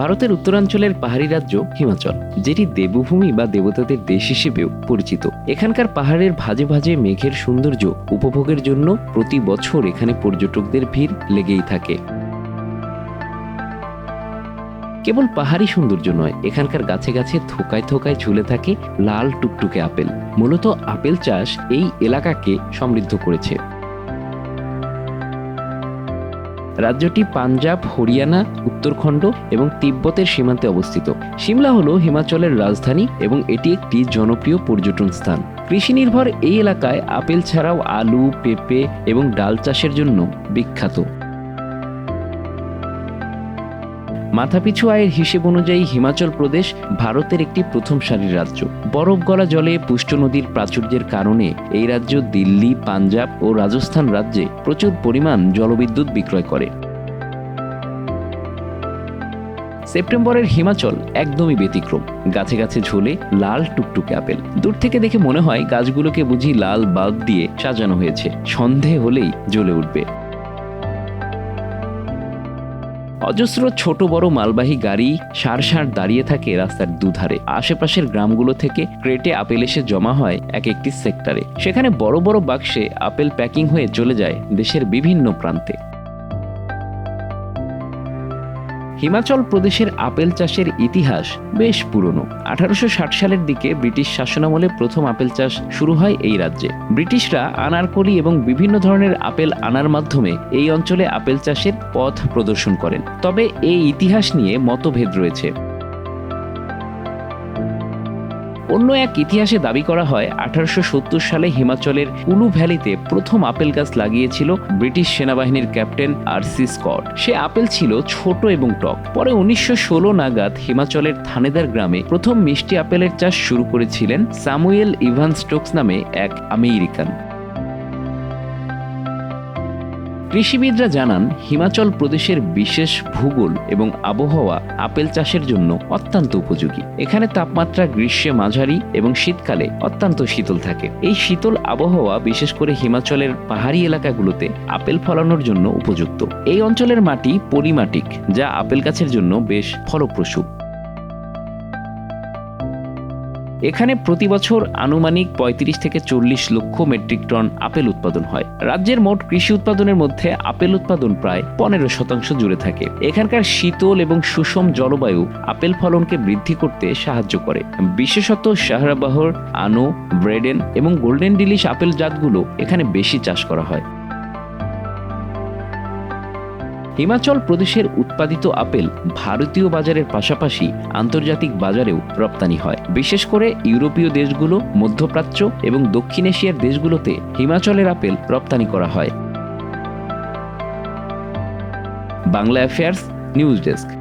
ভারতের উত্তরাঞ্চলের পাহাড়ি রাজ্য হিমাচল, যেটি দেবভূমি বা দেবতাদের দেশ হিসেবেও পরিচিত। এখানকার পাহাড়ের ভাজে ভাজে মেঘের সৌন্দর্য উপভোগের জন্য প্রতি বছর এখানে পর্যটকদের ভিড় লেগেই থাকে। কেবল পাহাড়ি সৌন্দর্য নয়, এখানকার গাছে গাছে থোকায় থোকায় ঝুলে থাকে লাল টুকটুকে আপেল। মূলত আপেল চাষ এই এলাকাকে সমৃদ্ধ করেছে। রাজ্যটি পাঞ্জাব, হরিয়ানা, উত্তরখণ্ড এবং তিব্বতের সীমান্তে অবস্থিত। সিমলা হল হিমাচলের রাজধানী এবং এটি একটি জনপ্রিয় পর্যটন স্থান। কৃষি নির্ভর এই এলাকায় আপেল ছাড়াও আলু, পেঁপে এবং ডাল চাষের জন্য বিখ্যাত। মাথাপিছু আয়ের হিসেব অনুযায়ী হিমাচল প্রদেশ ভারতের একটি প্রথম সারির রাজ্য। বরফ গলা জলে পুষ্ট নদীর প্রাচুর্যের কারণে এই রাজ্য দিল্লি, পাঞ্জাব ও রাজস্থান রাজ্যে প্রচুর পরিমাণ জলবিদ্যুৎ বিক্রয় করে। সেপ্টেম্বরের হিমাচল একদমই ব্যতিক্রম। গাছে গাছে ঝোলে লাল টুকটুকে আপেল। দূর থেকে দেখে মনে হয় গাছগুলোকে বুঝি লাল বাল্ব দিয়ে সাজানো হয়েছে। সন্ধে হলেই জ্বলে উঠবে। অজস্র ছোট বড় মালবাহী গাড়ি সার সার দাঁড়িয়ে থাকে রাস্তার দুধারে। আশেপাশের গ্রামগুলো থেকে ক্রেটে আপেল এসে জমা হয় এক একটি সেক্টরে। সেখানে বড় বড় বাক্সে আপেল প্যাকিং হয়ে চলে যায় দেশের বিভিন্ন প্রান্তে। হিমাচল প্রদেশের আপেল চাষের ইতিহাস বেশ পুরনো। আঠারোশো ষাট সালের দিকে ব্রিটিশ শাসনামলে প্রথম আপেল চাষ শুরু হয় এই রাজ্যে। ব্রিটিশরা আনারকলি এবং বিভিন্ন ধরনের আপেল আনার মাধ্যমে এই অঞ্চলে আপেল চাষের পথ প্রদর্শন করেন। তবে এই ইতিহাস নিয়ে মতভেদ রয়েছে। অন্য এক ইতিহাসে দাবি করা হয়, আঠারোশো সত্তর সালে হিমাচলের কুলু ভ্যালিতে প্রথম আপেল গাছ লাগিয়েছিল ব্রিটিশ সেনাবাহিনীর ক্যাপ্টেন আর সি স্কট। সে আপেল ছিল ছোট এবং টক। পরে উনিশশো ষোলো নাগাদ হিমাচলের থানেদার গ্রামে প্রথম মিষ্টি আপেলের চাষ শুরু করেছিলেন স্যামুয়েল ইভান স্টোকস নামে এক আমেরিকান। কৃষিবিদরা জানান, হিমাচল প্রদেশের বিশেষ ভূগোল এবং আবহাওয়া আপেল চাষের জন্য অত্যন্ত উপযোগী। এখানে তাপমাত্রা গ্রীষ্মে মাঝারি এবং শীতকালে অত্যন্ত শীতল থাকে। এই শীতল আবহাওয়া, বিশেষ করে হিমাচলের পাহাড়ি এলাকাগুলোতে, আপেল ফলানোর জন্য উপযুক্ত। এই অঞ্চলের মাটি পলিমাটিক, যা আপেল গাছের জন্য বেশ ফলপ্রসূ। এখানে প্রতি বছর আনুমানিক পঁয়ত্রিশ থেকে চল্লিশ লক্ষ মেট্রিক টন আপেল উৎপাদন হয়। রাজ্যের মোট কৃষি উৎপাদনের মধ্যে আপেল উৎপাদন প্রায় পনেরো শতাংশ জুড়ে থাকে। এখানকার শীতল এবং সুষম জলবায়ু আপেল ফলনকে বৃদ্ধি করতে সাহায্য করে। বিশেষত শাহরাবাহর, আনো, ব্রেডেন এবং গোল্ডেন ডিলিশ আপেল জাতগুলো এখানে বেশি চাষ করা হয়। হিমাচল প্রদেশের উৎপাদিত আপেল ভারতীয় বাজারের পাশাপাশি আন্তর্জাতিক বাজারেও রপ্তানি হয়। বিশেষ করে ইউরোপীয় দেশগুলো, মধ্যপ্রাচ্য এবং দক্ষিণ এশিয়ার দেশগুলোতে হিমাচলের আপেল রপ্তানি করা হয়। Bangla affairs, news desk.